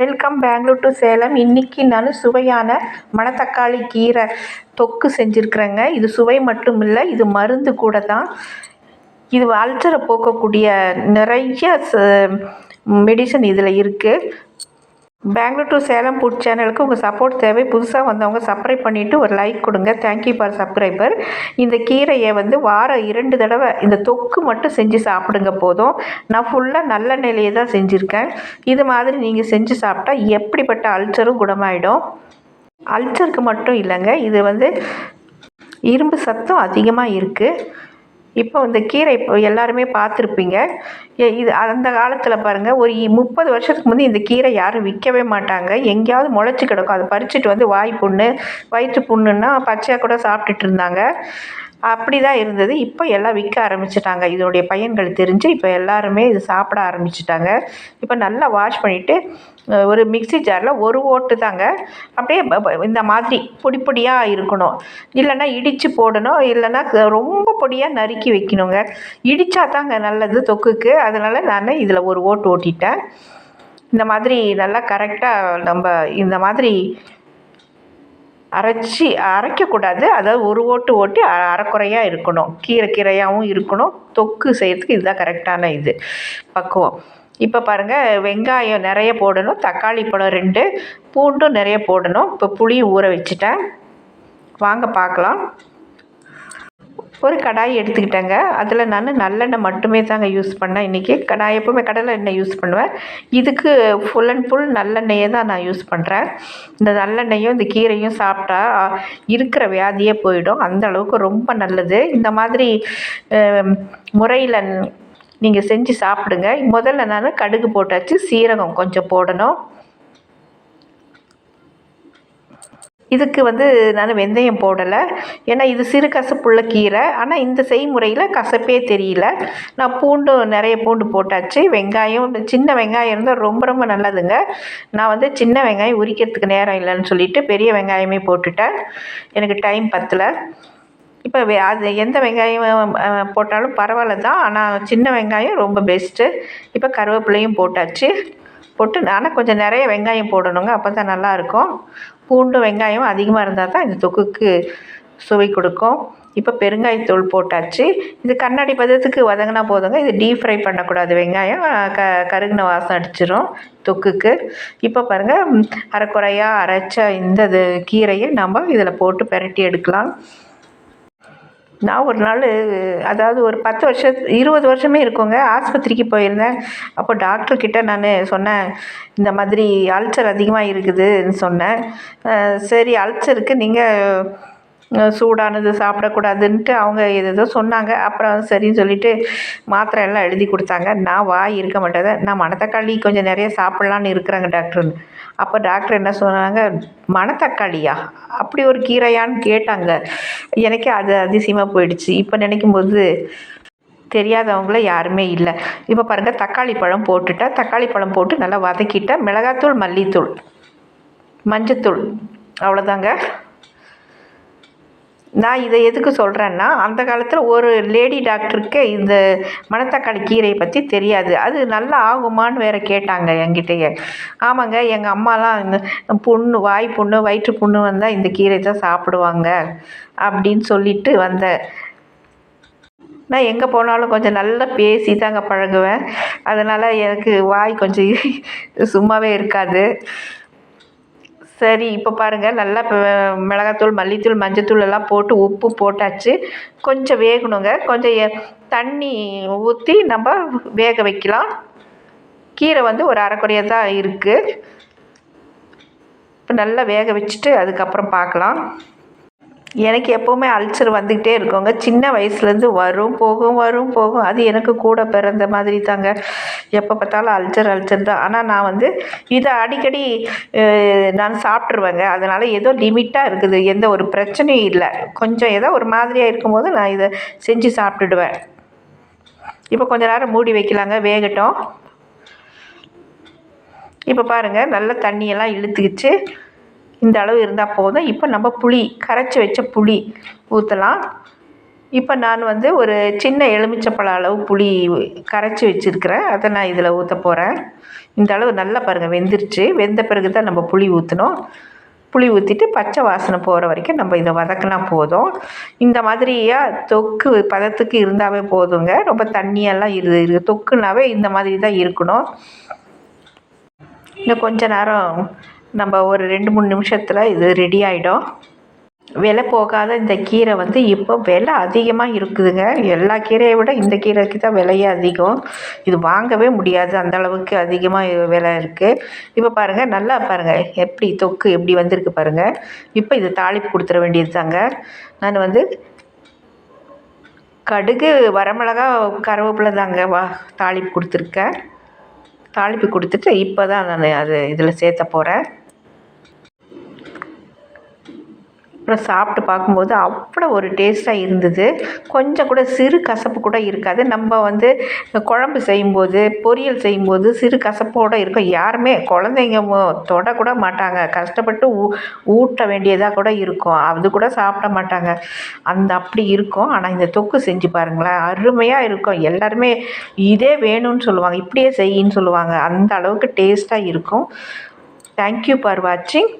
Welcome Bangalore to Salem. இன்றைக்கி நான் சுவையான மணத்தக்காளி கீரை தொக்கு செஞ்சுருக்குறேங்க. இது சுவை மட்டும் இல்லை இது மருந்து கூட தான் இது அல்சரை போக்கக்கூடிய நிறைய மெடிசன் இதில் இருக்குது பெங்களூர் டு சேலம் ஃபுட் சேனலுக்கு உங்கள் சப்போர்ட் தேவை. புதுசாக வந்தவங்க சப்ஸ்கிரைப் பண்ணிவிட்டு ஒரு லைக் கொடுங்க. தேங்க்யூ ஃபார் சப்ஸ்கிரைபர் இந்த கீரையை வந்து வாரம் இரண்டு தடவை இந்த தொக்கு மட்டும் செஞ்சு சாப்பிடுங்க போதும். நான் ஃபுல்லாக நல்ல நிலையை தான் செஞ்சுருக்கேன். இது மாதிரி நீங்கள் செஞ்சு சாப்பிட்டா எப்படிப்பட்ட அல்சரும் குணமாயிடும்? அல்சருக்கு மட்டும் இல்லைங்க. இது வந்து இரும்பு சத்தும் அதிகமாக இருக்குது இப்போ இந்த கீரை இப்போ எல்லாருமே பார்த்துருப்பீங்க. எ- இது அந்த காலத்தில் பாருங்கள் ஒரு முப்பது வருஷத்துக்கு முந்தி இந்த கீரை யாரும் விற்கவே மாட்டாங்க. எங்கேயாவது முளைச்சி கிடக்கும். அதை பறிச்சுட்டு வந்து வாய் புண்ணு வயிற்று புண்ணுன்னா பச்சையாக கூட சாப்பிட்டுட்டு இருந்தாங்க. அப்படி தான் இருந்தது. இப்போ எல்லாம் விற்க ஆரம்பிச்சிட்டாங்க. இதனுடைய பயன்கள் தெரிஞ்சு இப்போ எல்லாருமே இது சாப்பிட ஆரம்பிச்சிட்டாங்க. இப்போ நல்லா வாஷ் பண்ணிவிட்டு ஒரு மிக்ஸி ஜாரில் ஒரு ஓட்டு தாங்க. அப்படியே இந்த மாதிரி பொடி பொடியாக இருக்கணும். இல்லைன்னா இடித்து போடணும். இல்லைன்னா ரொம்ப பொடியாக நறுக்கி வைக்கணுங்க. இடித்தா தாங்க நல்லது தொக்குக்கு. அதனால் நான் இதில் ஒரு ஓட்டு ஓட்டிட்டேன். இந்த மாதிரி நல்லா கரெக்டாக நம்ம இந்த மாதிரி அரைச்சி அரைக்கக்கூடாது. அதாவது ஒரு ஓட்டு ஓட்டி அ- அரைக்குறையாக இருக்கணும். கீரை கீரையாகவும் இருக்கணும். தொக்கு செய்கிறதுக்கு இதுதான் கரெக்டான இது. பக்குவம். இப்போ பாருங்கள் வெங்காயம் நிறைய போடணும். தக்காளி பழம் ரெண்டு. பூண்டும் நிறைய போடணும். இப்போ புளியும் ஊற வச்சுட்டேன். வாங்க பார்க்கலாம். ஒரு கடாய் எடுத்துக்கிட்டேங்க. அதில் நான் நல்லெண்ணெய் மட்டுமே தாங்க யூஸ் பண்ணேன் இன்றைக்கி கடாய் எப்போவுமே கடலை எண்ணெய் யூஸ் பண்ணுவேன். இதுக்கு ஃபுல் அண்ட் ஃபுல் நல்லெண்ணெயை தான் நான் யூஸ் பண்ணுறேன் இந்த நல்லெண்ணெயும் இந்த கீரையும் சாப்பிட்டா இருக்கிற வியாதியே போயிடும். அந்த அளவுக்கு ரொம்ப நல்லது. இந்த மாதிரி முறையில் நீங்கள் செஞ்சு சாப்பிடுங்க. முதல்ல நான் கடுகு போட்டாச்சு சீரகம் கொஞ்சம் போடணும். இதுக்கு வந்து நான் வெந்தயம் போடலை. ஏன்னா இது சிறு கசப்புள்ள கீரை. ஆனால் இந்த செய்முறையில் கசப்பே தெரியல. நான் பூண்டு நிறைய பூண்டு போட்டாச்சு. வெங்காயம் சின்ன வெங்காயம் இருந்தால் ரொம்ப ரொம்ப நல்லதுங்க. நான் வந்து சின்ன வெங்காயம் உரிக்கிறதுக்கு நேரம் இல்லைன்னு சொல்லிட்டு பெரிய வெங்காயமே போட்டுட்டேன். எனக்கு டைம் பத்தலை. இப்போ வே அது எந்த வெங்காயம் போட்டாலும் பரவாயில்ல தான். ஆனால் சின்ன வெங்காயம் ரொம்ப பெஸ்ட்டு இப்போ கருவேப்பிலையும் போட்டாச்சு. போட்டு ஆனால் கொஞ்சம் நிறைய வெங்காயம் போடணுங்க. அப்போ தான் நல்லாயிருக்கும். பூண்டு வெங்காயம் அதிகமாக இருந்தால் தான் இந்த தொக்குக்கு சுவை கொடுக்கும். இப்போ பெருங்காயத்தூள் போட்டாச்சு. இது கண்ணாடி பதத்துக்கு வதங்கினா போதுங்க. இது டீப் ஃப்ரை பண்ணக்கூடாது வெங்காயம். க கருகின வாசம் அடிச்சிடும் தொக்குக்கு. இப்போ பாருங்கள் அரைக்குறையாக அரைச்ச இந்த இது கீரையை நம்ம இதில் போட்டு பிரட்டி எடுக்கலாம். நான் ஒரு நாள் அதாவது ஒரு பத்து வருஷம் இருபது வருஷமே இருக்குங்க ஆஸ்பத்திரிக்கு போயிருந்தேன். அப்போ டாக்டர்கிட்ட நான் சொன்னேன் இந்த மாதிரி அல்சர் அதிகமாக இருக்குதுன்னு சொன்னேன். சரி அல்சருக்கு நீங்கள் சூடானது சாப்பிடக்கூடாதுன்ட்டு அவங்க ஏதேதோ சொன்னாங்க. அப்புறம் சரின்னு சொல்லிட்டு மாத்திரை எல்லாம் எழுதி கொடுத்தாங்க. நான் வாய் இருக்க மாட்டேதான் நான் மணத்தக்காளி கொஞ்சம் நிறைய சாப்பிட்லான்னு இருக்கிறாங்க டாக்டர்னு அப்போ டாக்டர் என்ன சொன்னாங்க? மணத்தக்காளியா? அப்படி ஒரு கீரையான்னு கேட்டாங்க. எனக்கே அது அதிசயமாக போயிடுச்சு. இப்போ நினைக்கும் போது தெரியாதவங்கள யாருமே இல்லை. இப்போ பாருங்கள் தக்காளி பழம் போட்டுட்டேன் தக்காளி பழம் போட்டு நல்லா வதக்கிட்டேன் மிளகாத்தூள் மல்லித்தூள் மஞ்சத்தூள். அவ்வளோதாங்க நான் இதை எதுக்கு சொல்கிறேன்னா அந்த காலத்தில் ஒரு லேடி டாக்டருக்கு இந்த மணத்தக்காளி கீரையை பற்றி தெரியாது. அது நல்லா ஆகுமான்னு வேறு கேட்டாங்க என்கிட்டயே. ஆமாங்க எங்கள் அம்மாலாம் இந்த புண்ணு வாய் புண்ணு வயிற்று புண்ணு வந்தால் இந்த கீரை தான் சாப்பிடுவாங்க அப்படின்னு சொல்லிட்டு வந்தேன் நான் எங்கே போனாலும் கொஞ்சம் நல்லா பேசி தாங்க பழகுவேன். அதனால் எனக்கு வாய் கொஞ்சம் சும்மாவே இருக்காது. சரி இப்போ பாருங்கள் நல்லா இப்போ மிளகாத்தூள் மல்லித்தூள் மஞ்சத்தூள் எல்லாம் போட்டு உப்பு போட்டாச்சு. கொஞ்சம் வேகணுங்க. கொஞ்சம் தண்ணி ஊற்றி நம்ம வேக வைக்கலாம். கீரை வந்து ஒரு அரைக்குறையாக தான் இருக்குது இப்போ நல்லா வேக வச்சுட்டு அதுக்கப்புறம் பார்க்கலாம் எனக்கு எப்போவுமே அல்சர் வந்துக்கிட்டே இருக்கோங்க. சின்ன வயசுலேருந்து வரும் போகும் வரும் போகும். அது எனக்கு கூட பிறந்த மாதிரி தாங்க எப்போ பார்த்தாலும் அல்சர் அல்சர் தான். ஆனால் நான் வந்து இதை அடிக்கடி நான் சாப்பிட்ருவேங்க அதனால் ஏதோ லிமிட்டாக இருக்குது. எந்த ஒரு பிரச்சனையும் இல்லை. கொஞ்சம் ஏதோ ஒரு மாதிரியாக இருக்கும்போது நான் இதை செஞ்சு சாப்பிட்டுடுவேன். இப்போ கொஞ்ச நேரம் மூடி வைக்கலாங்க. வேகட்டும். இப்போ பாருங்கள் நல்ல தண்ணியெல்லாம் இழுத்துக்கிச்சு. இந்த அளவு இருந்தால் போதும். இப்போ நம்ம புளி கரைச்சி வச்ச புளி ஊற்றலாம் இப்போ நான் வந்து ஒரு சின்ன எலுமிச்சப்பழ அளவு புளி கரைச்சி வச்சுருக்கிறேன். அதை நான் இதில் ஊற்ற போகிறேன் இந்த அளவு நல்லா பாருங்கள் வெந்துருச்சு. வெந்த பிறகு தான் நம்ம புளி ஊற்றணும் புளி ஊற்றிட்டு பச்சை வாசனை போகிற வரைக்கும் நம்ம இதை வதக்கினா போதும். இந்த மாதிரியாக தொக்கு பதத்துக்கு இருந்தாவே போதுங்க. ரொம்ப தண்ணியெல்லாம் இரு இரு தொக்குனாவே இந்த மாதிரி தான் இருக்கணும். இன்னும் கொஞ்ச நேரம் நம்ம ஒரு ரெண்டு மூணு நிமிஷத்தில் இது ரெடி ஆகிடும் விலை போகாத இந்த கீரை வந்து இப்போ விலை அதிகமாக இருக்குதுங்க. எல்லா கீரையை விட இந்த கீரைக்கு தான் விலையே அதிகம். இது வாங்கவே முடியாது. அந்த அளவுக்கு அதிகமாக விலை இருக்குது இப்போ பாருங்கள் நல்லா பாருங்கள் எப்படி தொக்கு எப்படி வந்திருக்கு பாருங்கள் இப்போ இது தாளிப்பு கொடுத்துட வேண்டியது தாங்க நான் வந்து கடுகு வரமிளகா கருவேப்பிலை தாங்க வா தாளிப்பு கொடுத்துருக்கேன். தாளிப்பு கொடுத்துட்டு இப்போ தான் நான் அது இதில் சேர்த்த போகிறேன் அப்புறம் சாப்பிட்டு பார்க்கும்போது அவ்வளோ ஒரு டேஸ்ட்டாக இருந்தது. கொஞ்சம் கூட சிறு கசப்பு கூட இருக்காது. நம்ம வந்து குழம்பு செய்யும்போது பொரியல் செய்யும்போது சிறு கசப்போடு இருக்கும். யாருமே குழந்தைங்க தொடக்கூட மாட்டாங்க. கஷ்டப்பட்டு ஊ ஊட்ட வேண்டியதாக கூட இருக்கும். அது கூட சாப்பிட மாட்டாங்க. அந்த அப்படி இருக்கும். ஆனால் இந்த தொக்கு செஞ்சு பாருங்களேன். அருமையாக இருக்கும். எல்லாருமே இதே வேணும்னு சொல்லுவாங்க. இப்படியே செய்யின்னு சொல்லுவாங்க. அந்த அளவுக்கு டேஸ்ட்டாக இருக்கும். தேங்க்யூ ஃபார் வாட்சிங்